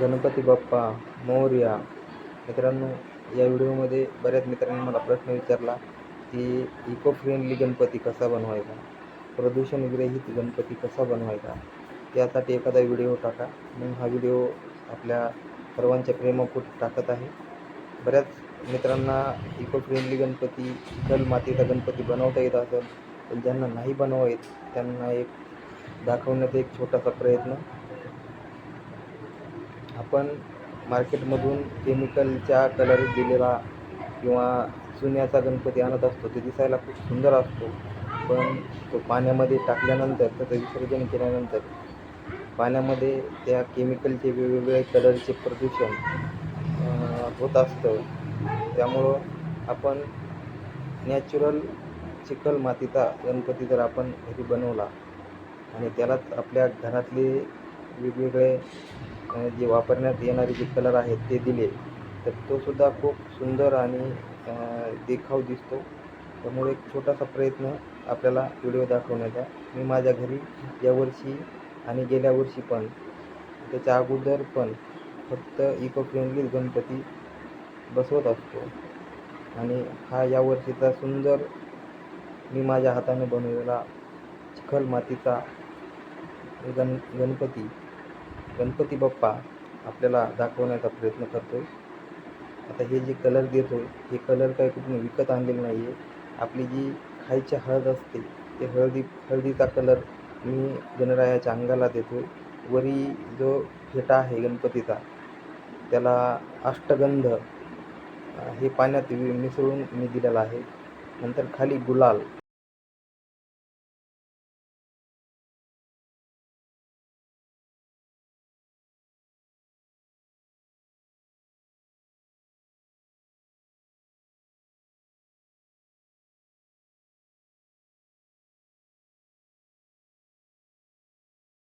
गणपती बाप्पा मोरया मित्रांनो या व्हिडिओमध्ये बऱ्याच मित्रांनी मला प्रश्न विचारला की इको फ्रेंडली गणपती कसा बनवायचा? प्रदूषणविरहित गणपती कसा बनवायचा? त्यासाठी एखादा व्हिडिओ टाका. मग हा व्हिडिओ आपल्या सर्वांच्या प्रेमापोटी टाकत आहे. बऱ्याच मित्रांना इको फ्रेंडली गणपती चिखल मातीचा गणपती बनवता येत असेल पण ज्यांना नाही बनवा येत त्यांना एक दाखवण्याचा एक छोटासा प्रयत्न आपण मार्केटमधून केमिकलच्या कलर दिलेला किंवा चुन्याचा गणपती आणत असतो ते दिसायला खूप सुंदर असतो. पण तो पाण्यामध्ये टाकल्यानंतर त्याचं विसर्जन केल्यानंतर पाण्यामध्ये त्या केमिकलचे वेगवेगळे कलरचे प्रदूषण होत असतं. त्यामुळं आपण नॅचरल चिखल मातीचा गणपती जर आपण घरी बनवला आणि त्यालाच आपल्या घरातले वेगवेगळे जे वापरण्यात येणारे जे कलर आहेत ते दिले. तर तो सुद्धा खूप सुंदर आणि देखाव दिसतो. त्यामुळे एक छोटासा प्रयत्न आपल्याला व्हिडिओ दाखवण्याचा. मी माझ्या घरी यावर्षी आणि गेल्या वर्षी पण त्याच्या अगोदर पण फक्त इको फ्रेंडली गणपती बसवत असतो. आणि हा यावर्षीचा सुंदर मी माझ्या हाताने बनवलेला चिखल मातीचा गण गणपती गणपती बाप्पा आपल्याला दाखवण्याचा प्रयत्न करतो आहे आता हे जे कलर देतो आहे हे कलर काही कुठून विकत आणलेलं नाही आहे आपली जी खायची हळद असते ते हळदी हळदीचा कलर मी गणरायाच्या अंगाला देतो वरी जो फेटा आहे गणपतीचा त्याला अष्टगंध हे पाण्यात मिसळून मी दिलेला आहे. नंतर खाली गुलाल